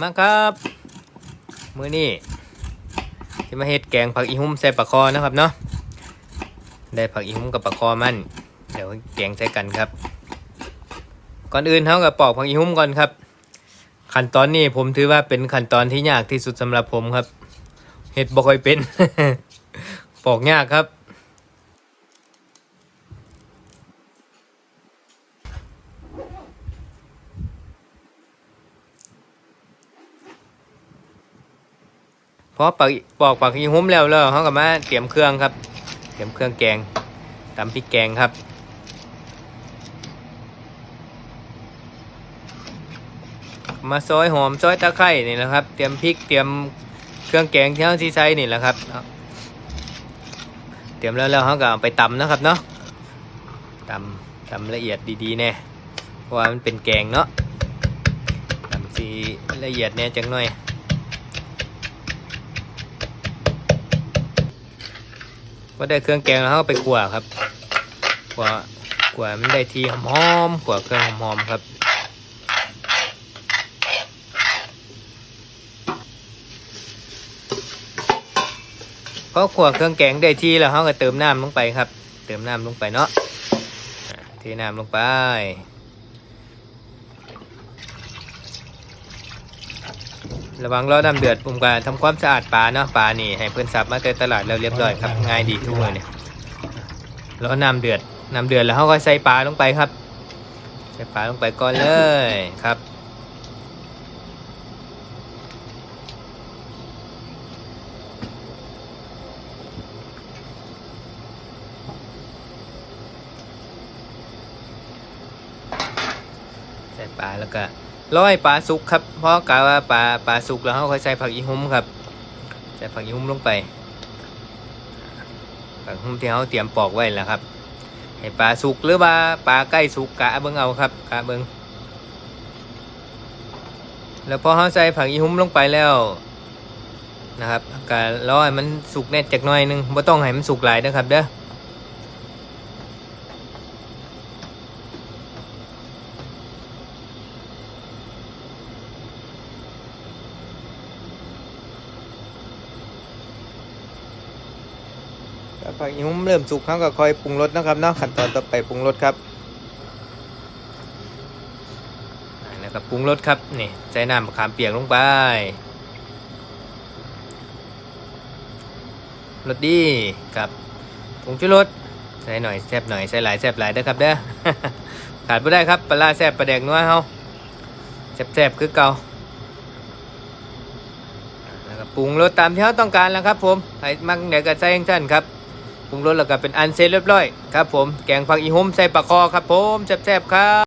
มาครับมื้อนี้ที่มาเฮ็ดแกงผักอีหุ่มใส่ปลาคอนะครับเนาะได้ผักอีหุ่มกับปลาคอมันเดี๋ยวแกงใส่กันครับ ก่อนอื่นเฮากับปอกผักอีหุ่มก่อนครับ ขั้นตอนนี้ผมถือว่าเป็นขั้นตอนที่ยากที่สุดสำหรับผมครับเฮ็ดบ่ค่อยเป็นปอกยากครับ พอปอกปอกปักอีหุ้มแล้วแล้วเขาก็มาเตรียมเครื่องครับ เตรียมเครื่องแกงตำพริกแกงครับมาซอยหอมซอยตะไคร้นี่แหละครับ เตรียมพริกเตรียมเครื่องแกงที่เขาที่ใช้นี่แหละครับ เตรียมแล้วแล้วเขาก็เอาไปตำนะครับเนาะตำตำละเอียดดีๆแน่เพราะว่ามันเป็นแกงเนาะตำสีละเอียดแน่จังหน่อย ก็ได้เครื่องแกงแล้วเขาก็ไปขั่วครับขั่วขั่วมันได้ทีหอมๆขั่วเครื่องหอมๆครับพอขั่วเครื่องแกงได้ที่แล้วเขาก็เติมน้ำลงไปครับ เติมน้ำลงไปเนาะเทน้ำลงไป ระวังรอน้ำเดือดผมก็ทำความสะอาดปลาเนาะปลานี่ให้เพื่อนสับมาเตตลาดแล้วเรียบร้อยครับง่ายดีทุกเลยเนี่ยรอน้ำเดือดน้ำเดือดแล้วเขาก็ใส่ปลาลงไปครับ ใส่ปลาลงไปก่อนเลยครับใส่ปลาแล้วก็ ร้อยปลาสุกครับ เพราะกะว่าปลาปลาสุกแล้วเขาค่อยใส่ผักอีหุ้มครับ ใส่ผักอีหุ้มลงไป ผักอีหุ้มที่เขาเตรียมปอกไว้แล้วครับ ให้ปลาสุกหรือว่าปลาใกล้สุกกะเบิ้งเอาครับกะเบิ้งแล้วพอเขาใส่ผักอีหุ้มลงไปแล้วนะครับกะรอให้มันสุกแน่จักหน่อยนึงไม่ต้องให้มันสุกหลายนะครับเด้อ ผักอีหุ้มเริ่มสุกเขาก็ค่อยปรุงรสนะครับเนาะขั้นตอนต่อไปปรุงรสครับอ่าแล้วก็ปรุงรสครับนี่ใส่น้ำมะขามเปียกลงไปรสดีกับผงชูรสใส่หน่อยแซ่บหน่อยใส่หลายแซ่บหลายเด้อครับเด้อขาดไม่ได้ครับปลาร้าแซ่บปลาแดกนัวเฮาแซ่บๆคือเก่าแล้วก็ปรุงรสตามที่เขาต้องการแล้วครับ ผมใครมักเดี๋ยวก็ใส่ยังท่านครับ ปรุงรสแล้วก็เป็นอันเสร็จเรียบร้อยครับผมแกงผักอีหุ่มใส่ปลาคอครับผมแซ่บๆครับ